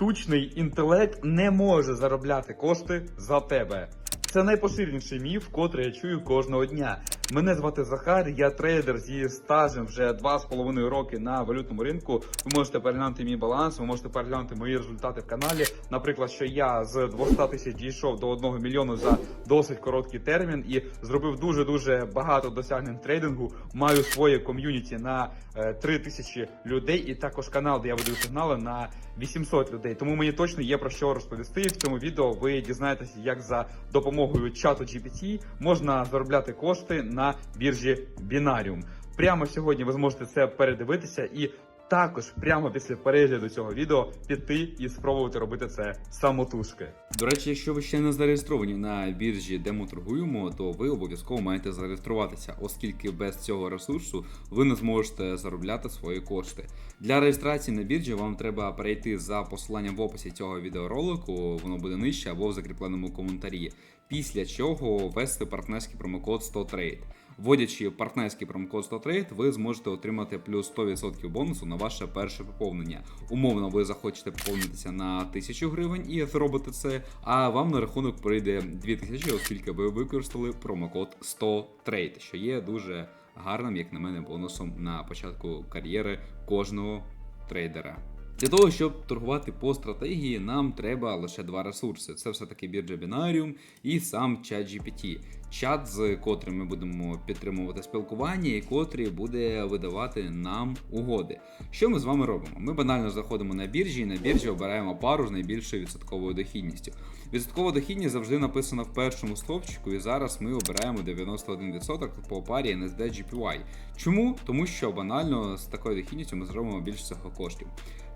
штучний інтелект не може заробляти кошти за тебе. Це найпоширеніший міф, котрий я чую кожного дня. Мене звати Захар, я трейдер зі стажем вже 2,5 роки на валютному ринку. Ви можете переглянути мій баланс, ви можете переглянути мої результати в каналі. Наприклад, що я з 200 тисяч дійшов до 1 мільйону за досить короткий термін і зробив дуже дуже багато досягнень трейдингу. Маю своє ком'юніті на е, 3 тисячі людей, і також канал, де я веду сигнали на 800 людей. Тому мені точно є про що розповісти. В цьому відео ви дізнаєтеся, як за допомогою чату GPT можна заробляти кошти на біржі Binarium. Прямо сьогодні ви зможете це передивитися і. Також прямо після перегляду цього відео піти і спробувати робити це самотужки. До речі, якщо ви ще не зареєстровані на біржі, де ми торгуємо, то ви обов'язково маєте зареєструватися, оскільки без цього ресурсу ви не зможете заробляти свої кошти. Для реєстрації на біржі вам треба перейти за посиланням в описі цього відеоролику, воно буде нижче або в закріпленому коментарі. Після чого ввести партнерський промокод 100Trade. Вводячи партнерський промокод 100Trade, ви зможете отримати плюс 100% бонусу на ваше перше поповнення. Умовно, ви захочете поповнитися на 1000 гривень і зробите це, а вам на рахунок прийде 2000, оскільки ви використали промокод 100Trade, що є дуже гарним, як на мене, бонусом на початку кар'єри кожного трейдера. Для того, щоб торгувати по стратегії, нам треба лише два ресурси: це все-таки біржа Binarium і сам чат GPT. Чат, з котрим ми будемо підтримувати спілкування, і котрий буде видавати нам угоди. Що ми з вами робимо? Ми банально заходимо на біржі і на біржі обираємо пару з найбільшою відсотковою дохідністю. Відсоткова дохідність завжди написана в першому стовпчику, і зараз ми обираємо 91% по парі NSD GPY. Чому? Тому що банально з такою дохідністю ми зробимо більше всього коштів.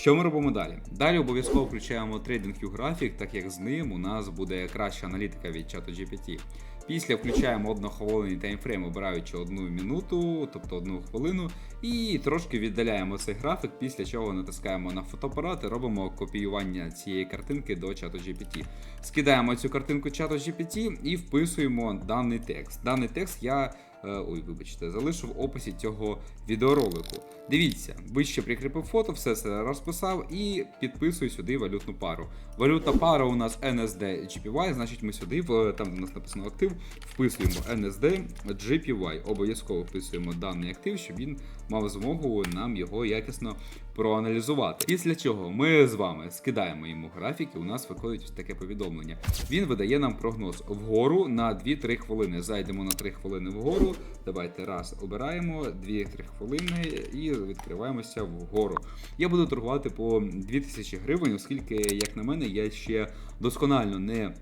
Що ми робимо далі? Далі обов'язково включаємо TradingView графік, так як з ним у нас буде краща аналітика від чату GPT. Після включаємо однохвилинний таймфрейм, обираючи одну минуту, тобто одну хвилину, і трошки віддаляємо цей графік, після чого натискаємо на фотоапарат і робимо копіювання цієї картинки до чату GPT. Скидаємо цю картинку чату GPT і вписуємо даний текст. Даний текст я. Е, Ой, вибачте, залишу в описі цього відеоролику. Дивіться, вище прикріпив фото, все це розписав і підписую сюди валютну пару. Валютна пара у нас NSD GPY, значить ми сюди, там у нас написано актив, вписуємо NSD GPY. Обов'язково вписуємо даний актив, щоб він мав змогу нам його якісно проаналізувати. Після чого ми з вами скидаємо йому графік, і у нас виходить ось таке повідомлення. Він видає нам прогноз вгору на 2-3 хвилини. Зайдемо на 3 хвилини вгору. Давайте раз обираємо 2-3 хвилини і відкриваємося вгору. Я буду торгувати по 2000 гривень, оскільки, як на мене, я ще досконально не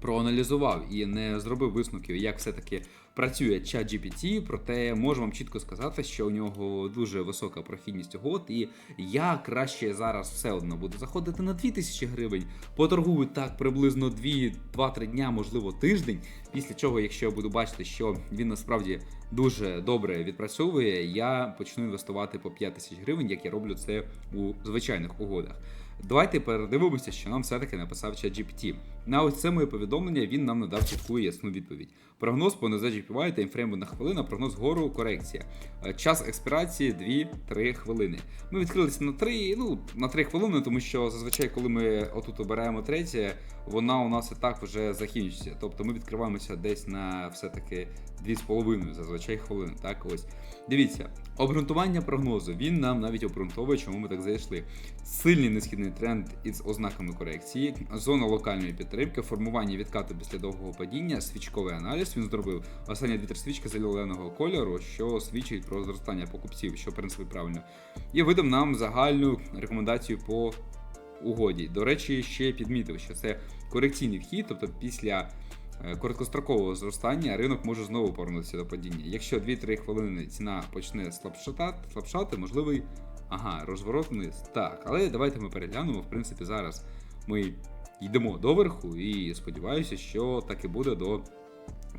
проаналізував і не зробив висновків, як все-таки працює чат GPT, проте можу вам чітко сказати, що у нього дуже висока прохідність угод, і я краще зараз все одно буду заходити на 2000 гривень, поторгую так приблизно 2-3 дня, можливо, тиждень. Після чого, якщо я буду бачити, що він насправді дуже добре відпрацьовує, я почну інвестувати по 5000 гривень, як я роблю це у звичайних угодах. Давайте передивимося, що нам все-таки написав чат GPT. На ось це моє повідомлення він нам надав чітку і ясну відповідь. Прогноз по NZ GPY, таймфрейм на хвилина, прогноз гору, корекція. Е, Час експірації 2-3 хвилини. Ми відкрилися на 3, ну, на 3 хвилини, тому що зазвичай, коли ми отут обираємо третє, вона у нас і так вже закінчиться. Тобто ми відкриваємося десь на все-таки 2,5 зазвичай хвилини. Так, ось. Дивіться, обґрунтування прогнозу. Він нам навіть обґрунтовує, чому ми так зайшли. Сильний несхідний тренд із ознаками корекції, зона локальної підтримки, формування відкату після довгого падіння, свічковий аналіз. Він зробив останні дві-три свічки зеленого кольору, що свідчить про зростання покупців, що в принципі правильно. І видав нам загальну рекомендацію по угоді. До речі, ще підмітив, що це корекційний вхід, тобто після. е, Короткострокового зростання ринок може знову повернутися до падіння. Якщо 2-3 хвилини ціна почне слабшати, слабшати, можливий ага, розворот вниз. Так, але давайте ми переглянемо. В принципі, зараз ми йдемо доверху і сподіваюся, що так і буде до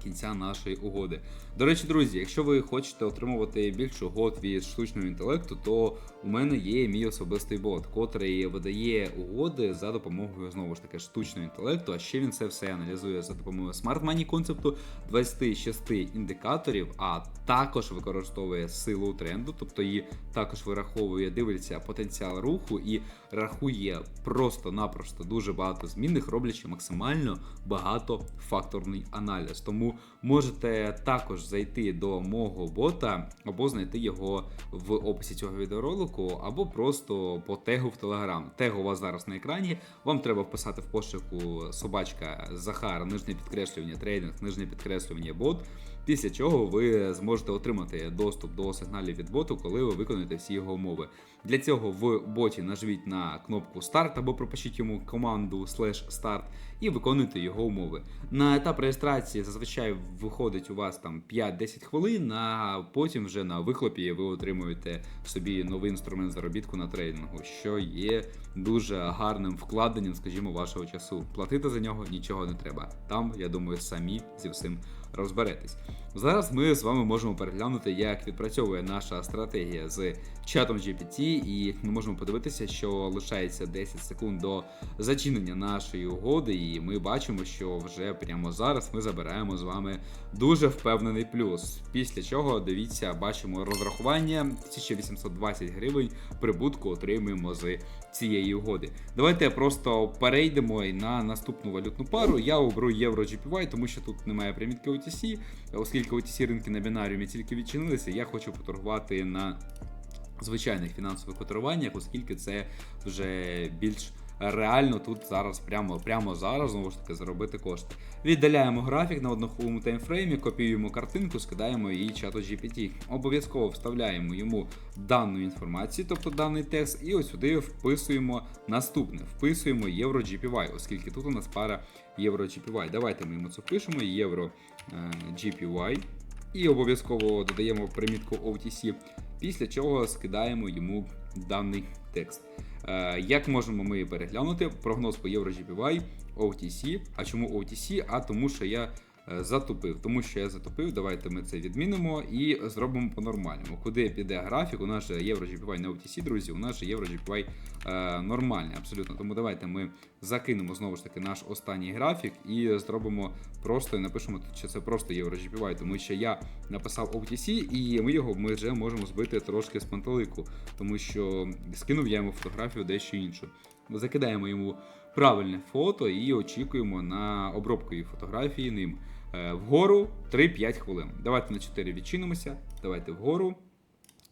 кінця нашої угоди. До речі, друзі, якщо ви хочете отримувати більше угод від штучного інтелекту, то у мене є мій особистий бот, котрий видає угоди за допомогою знову ж таки штучного інтелекту. А ще він це все аналізує за допомогою Smart Money концепту 26 індикаторів, а також використовує силу тренду, тобто її також вираховує, дивиться потенціал руху і рахує просто-напросто дуже багато змінних, роблячи максимально багатофакторний аналіз. Тому можете також зайти до мого бота або знайти його в описі цього відеоролику, або просто по тегу в Telegram. Тег у вас зараз на екрані. Вам треба вписати в пошуку собачка Захар, нижнє підкреслювання трейдинг, нижнє підкреслювання бот. Після чого ви зможете отримати доступ до сигналів від боту, коли ви виконуєте всі його умови. Для цього в боті нажміть на кнопку Старт або пропишіть йому команду «start» і виконуйте його умови. На етап реєстрації зазвичай виходить у вас там 5-10 хвилин, а потім вже на вихлопі ви отримуєте собі новий інструмент заробітку на трейдингу, що є дуже гарним вкладенням, скажімо, вашого часу. Платити за нього нічого не треба. Там, я думаю, самі зі всім розберетесь. Зараз ми з вами можемо переглянути, як відпрацьовує наша стратегія з чатом GPT, і ми можемо подивитися, що лишається 10 секунд до зачинення нашої угоди, і ми бачимо, що вже прямо зараз ми забираємо з вами дуже впевнений плюс. Після чого дивіться, бачимо розрахування 1820 гривень прибутку отримуємо з цієї угоди. Давайте просто перейдемо на наступну валютну пару. Я оберу євро GPY, тому що тут немає примітки OTC, оскільки OTC ринки на бінаріумі тільки відчинилися, я хочу поторгувати на звичайних фінансових котируваннях, оскільки це вже більш реально тут зараз, прямо, прямо зараз, знову ж таки, заробити кошти. Віддаляємо графік на однохвилинному таймфреймі, копіюємо картинку, скидаємо її чату GPT. Обов'язково вставляємо йому дану інформацію, тобто даний текст, і ось сюди вписуємо наступне: вписуємо євро GPY, оскільки тут у нас пара євро GPY. Давайте ми йому це впишемо, е, GPY. І обов'язково додаємо примітку OTC, після чого скидаємо йому даний текст. Е, Як можемо ми переглянути прогноз по Євро GPY OTC. А чому OTC? А тому, що я затупив. Тому що я затупив, давайте ми це відмінимо і зробимо по-нормальному. Куди піде графік? У нас же Євро GPY не OTC, друзі, у нас же Євро GPY е, нормальний, абсолютно. Тому давайте ми закинемо знову ж таки наш останній графік і зробимо просто і напишемо що це просто Євро GPY, тому що я написав OTC, і ми його ми вже можемо збити трошки з пантелику, тому що скинув я йому фотографію дещо іншу. Закидаємо йому правильне фото і очікуємо на обробку її фотографії ним. Е, Вгору 3-5 хвилин. Давайте на 4 відчинимося. Давайте вгору.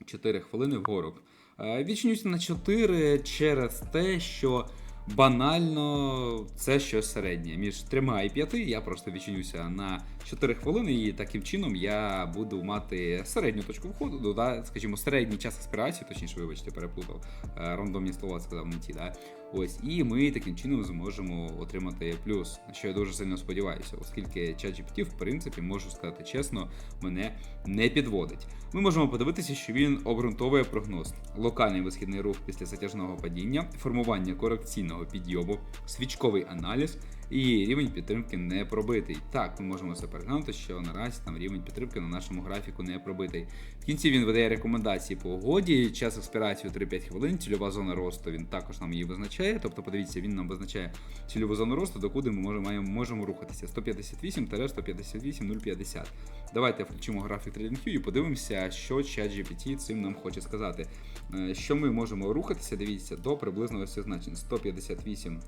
4 хвилини вгору. Е, Відчинюся на 4 через те, що банально це щось середнє. Між 3 і 5 я просто відчинюся на 4 хвилини, і таким чином я буду мати середню точку входу, да, скажімо, середній час експірації, точніше, вибачте, переплутав. Е, Рандомні слова сказав не ті, да? Ось, і ми таким чином зможемо отримати плюс, на що я дуже сильно сподіваюся, оскільки ChatGPT, в принципі, можу сказати чесно, мене не підводить. Ми можемо подивитися, що він обґрунтовує прогноз: локальний висхідний рух після затяжного падіння, формування корекційного підйому, свічковий аналіз. І рівень підтримки не пробитий. Так, ми можемо це переглянути, що наразі там рівень підтримки на нашому графіку не пробитий. В кінці він видає рекомендації по угоді, час експірації 3-5 хвилин, цільова зона росту. Він також нам її визначає. Тобто, подивіться, він нам визначає цільову зону росту, докуди ми можемо, можемо рухатися. 158-158-050. Давайте включимо графік TradingView і подивимося, що ChatGPT цим нам хоче сказати. Е, Що ми можемо рухатися, дивіться, до приблизно ось цих значень 158.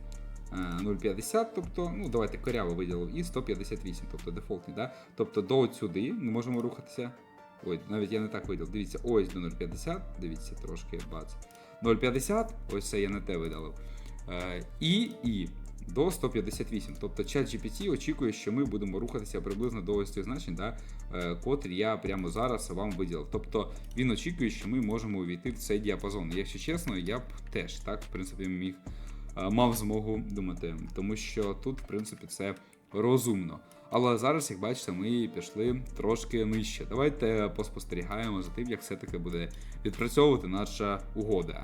Е, 0,50, тобто, ну давайте коряво виділив, і 158, тобто дефолтний. Да? Тобто до сюди ми можемо рухатися. Ой, навіть я не так виділив. Дивіться, ось до 0,50, дивіться, трошки бац. 0,50, ось це я не те видалив. Е, і, і до 158. Тобто чат GPT очікує, що ми будемо рухатися приблизно до ось цих значень, да, е, котрі я прямо зараз вам виділив. Тобто він очікує, що ми можемо увійти в цей діапазон. Якщо чесно, я б теж так, в принципі, міг е, мав змогу думати, тому що тут, в принципі, це розумно. Але зараз, як бачите, ми пішли трошки нижче. Давайте поспостерігаємо за тим, як все-таки буде відпрацьовувати наша угода.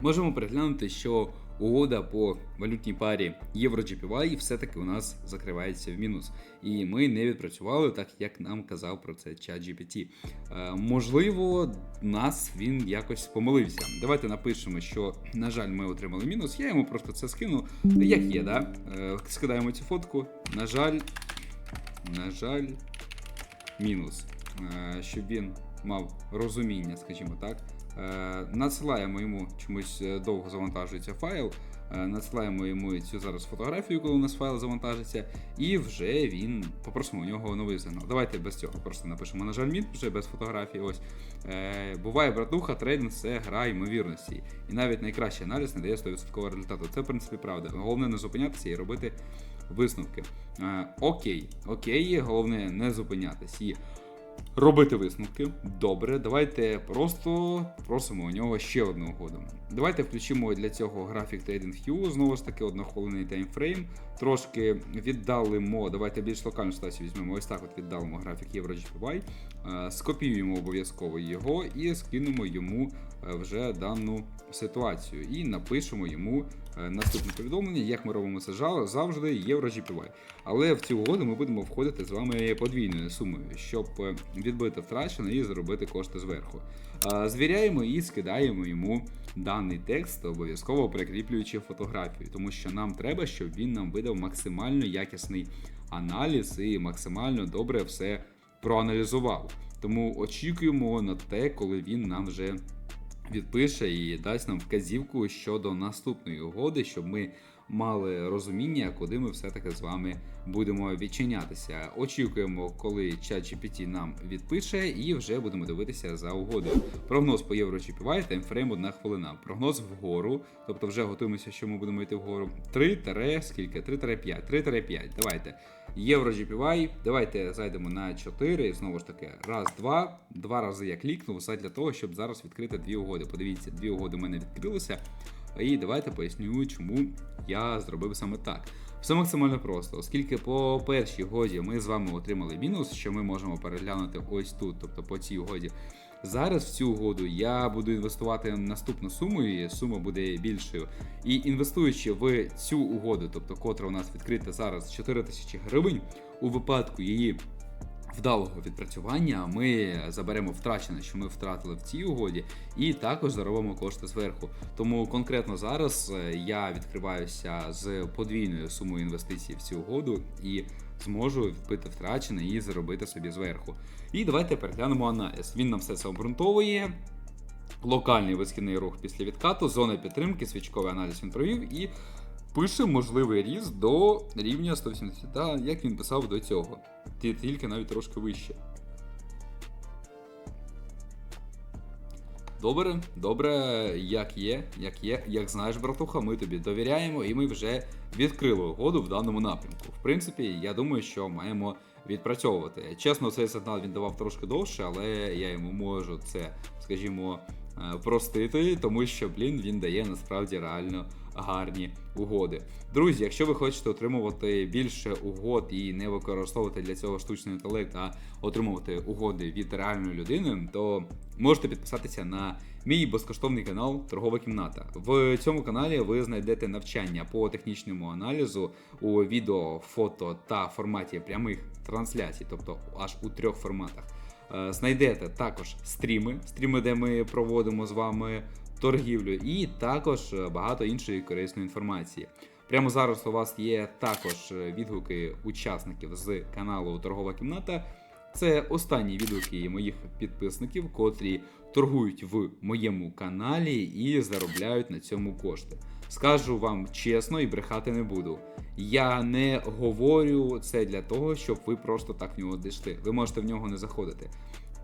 Можемо переглянути, що угода по валютній парі євро GPY все-таки у нас закривається в мінус. І ми не відпрацювали так, як нам казав про це чат GPT. Е, можливо, нас він якось помилився. Давайте напишемо, що, на жаль, ми отримали мінус. Я йому просто це скину, як є, да? Е, скидаємо цю фотку. На жаль, на жаль, мінус, е, щоб він мав розуміння, скажімо так. Е, Надсилаємо йому чомусь е, довго завантажується файл. е, Надсилаємо йому цю зараз фотографію, коли у нас файл завантажиться, і вже він попросимо у нього новий сигнал. Давайте без цього просто напишемо на жаль, мін, вже без фотографії. Ось буває братуха, трейдинг це гра ймовірності. І навіть найкращий аналіз не дає 100% результату. Це в принципі правда. Головне не зупинятися і робити висновки. Окей, окей, головне не зупинятись і робити висновки. Добре, давайте просто просимо у нього ще одну угоду. Давайте включимо для цього графік TradingView, знову ж таки однохвилинний таймфрейм. Трошки віддалимо, давайте більш локальну ситуацію візьмемо. Ось так от віддалимо графік EuroGPY, е, скопіюємо обов'язково його і скинемо йому вже дану ситуацію. І напишемо йому е, наступне повідомлення, як ми робимо це завжди, EuroGPY. Але в цю угоду ми будемо входити з вами подвійною сумою, щоб е, відбити втрачене і заробити кошти зверху. Звіряємо і скидаємо йому даний текст, обов'язково прикріплюючи фотографію, тому що нам треба, щоб він нам видав максимально якісний аналіз і максимально добре все проаналізував. Тому очікуємо на те, коли він нам вже відпише і дасть нам вказівку щодо наступної угоди, щоб ми мали розуміння, куди ми все-таки з вами будемо відчинятися. Очікуємо, коли ChatGPT нам відпише, і вже будемо дивитися за угодою. Прогноз по євро GPY, таймфрейм 1 хвилина. Прогноз вгору, тобто вже готуємося, що ми будемо йти вгору. 3 скільки? 3-5. 3-5. Давайте. Євро GPY, давайте зайдемо на 4. Знову ж таки, раз, два. Два рази я клікнув все для того, щоб зараз відкрити дві угоди. Подивіться, дві угоди в мене відкрилися. І давайте поясню, чому я зробив саме так. Все максимально просто, оскільки по першій угоді ми з вами отримали мінус, що ми можемо переглянути ось тут, тобто по цій угоді. Зараз в цю угоду я буду інвестувати наступну суму, і сума буде більшою. І інвестуючи в цю угоду, тобто котра у нас відкрита зараз 4 тисячі гривень, у випадку її вдалого відпрацювання ми заберемо втрачене, що ми втратили в цій угоді, і також заробимо кошти зверху. Тому конкретно зараз е, я відкриваюся з подвійною сумою інвестицій в цю угоду і зможу відбити втрачене і заробити собі зверху. І давайте переглянемо аналіз. Він нам все це обґрунтовує. Локальний висхідний рух після відкату, зона підтримки, свічковий аналіз він провів і пише можливий ріст до рівня 180, та, як він писав до цього. Тільки навіть трошки вище. Добре, добре, як є, як є, як знаєш, братуха, ми тобі довіряємо, і ми вже відкрили угоду в даному напрямку. В принципі, я думаю, що маємо відпрацьовувати. Чесно, цей сигнал він давав трошки довше, але я йому можу це, скажімо, е, простити, тому що, блін, він дає насправді реально гарні угоди. Друзі, якщо ви хочете отримувати більше угод і не використовувати для цього штучний інтелект, а отримувати угоди від реальної людини, то можете підписатися на мій безкоштовний канал Торгова кімната. В цьому каналі ви знайдете навчання по технічному аналізу у відео, фото та форматі прямих трансляцій, тобто аж у трьох форматах. Е, Знайдете також стріми, стріми, де ми проводимо з вами торгівлю, і також е, багато іншої корисної інформації. Прямо зараз у вас є також е, відгуки учасників з каналу Торгова кімната. Це останні відгуки моїх підписників, котрі торгують в моєму каналі і заробляють на цьому кошти. Скажу вам чесно і брехати не буду. Я не говорю це для того, щоб ви просто так в нього дійшли. Ви можете в нього не заходити.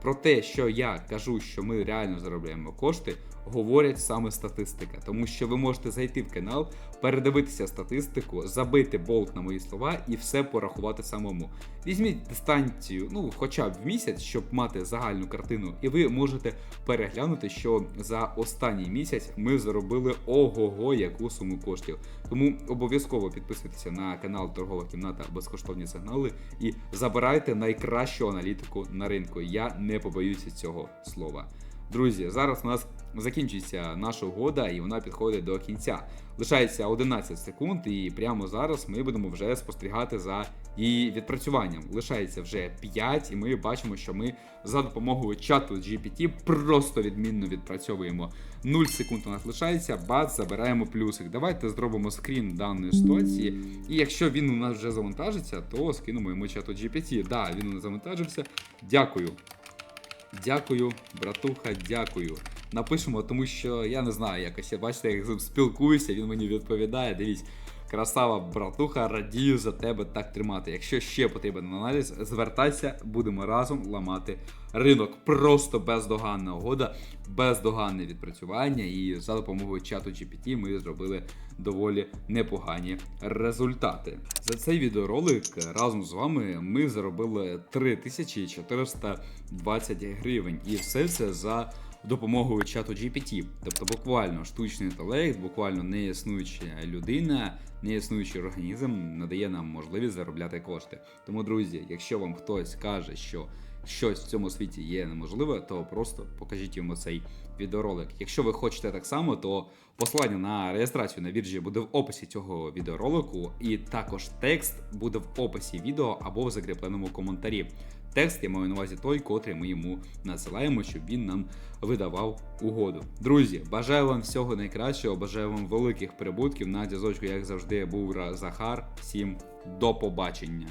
Про те, що я кажу, що ми реально заробляємо кошти, говорять саме статистика. Тому що ви можете зайти в канал, передивитися статистику, забити болт на мої слова і все порахувати самому. Візьміть дистанцію, ну хоча б в місяць, щоб мати загальну картину, і ви можете переглянути, що за останній місяць ми заробили ого-го яку суму коштів. Тому обов'язково підписуйтеся на канал Торгова кімната безкоштовні сигнали і забирайте найкращу аналітику на ринку. Я не побоюся цього слова. Друзі, зараз у нас закінчується наша угода, і вона підходить до кінця. Лишається 11 секунд, і прямо зараз ми будемо вже спостерігати за її відпрацюванням. Лишається вже 5, і ми бачимо, що ми за допомогою чату GPT просто відмінно відпрацьовуємо. 0 секунд у нас лишається, бац, забираємо плюсик. Давайте зробимо скрін даної ситуації. І якщо він у нас вже завантажиться, то скинемо йому чату GPT. Да, він у нас завантажився. Дякую. Дякую, братуха, дякую. Напишемо, тому що я не знаю, якось я бачите, як з спілкуюся, він мені відповідає. Дивіться, красава, братуха, радію за тебе так тримати. Якщо ще потрібен аналіз, звертайся, будемо разом ламати ринок. Просто бездоганна угода, бездоганне відпрацювання. І за допомогою чату GPT ми зробили доволі непогані результати. За цей відеоролик разом з вами ми заробили 3420 гривень, і все це за допомогою чату GPT. Тобто буквально штучний інтелект, буквально неіснуюча людина, неіснуючий організм надає нам можливість заробляти кошти. Тому, друзі, якщо вам хтось каже, що щось в цьому світі є неможливе, то просто покажіть йому цей відеоролик. Якщо ви хочете так само, то посилання на реєстрацію на біржі буде в описі цього відеоролику, і також текст буде в описі відео або в закріпленому коментарі. Текст я маю на увазі той, котрий ми йому надсилаємо, щоб він нам видавав угоду. Друзі, бажаю вам всього найкращого, бажаю вам великих прибутків. На зв'язочку, як завжди, був Захар. Всім до побачення.